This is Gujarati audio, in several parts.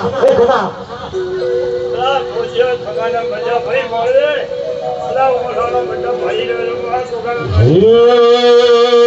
એ ગધા ભાઈ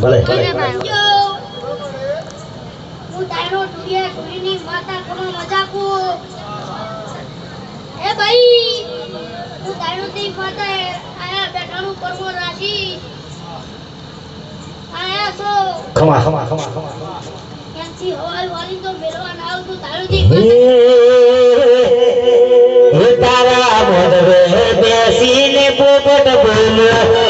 ભલે. ખમા ખમા ખમા ખમા. ક્યાંથી હવાલ વાલી તો મેળવા ના આવતું તારું તારા મોઢવે બેસીને પોપટ બોલ.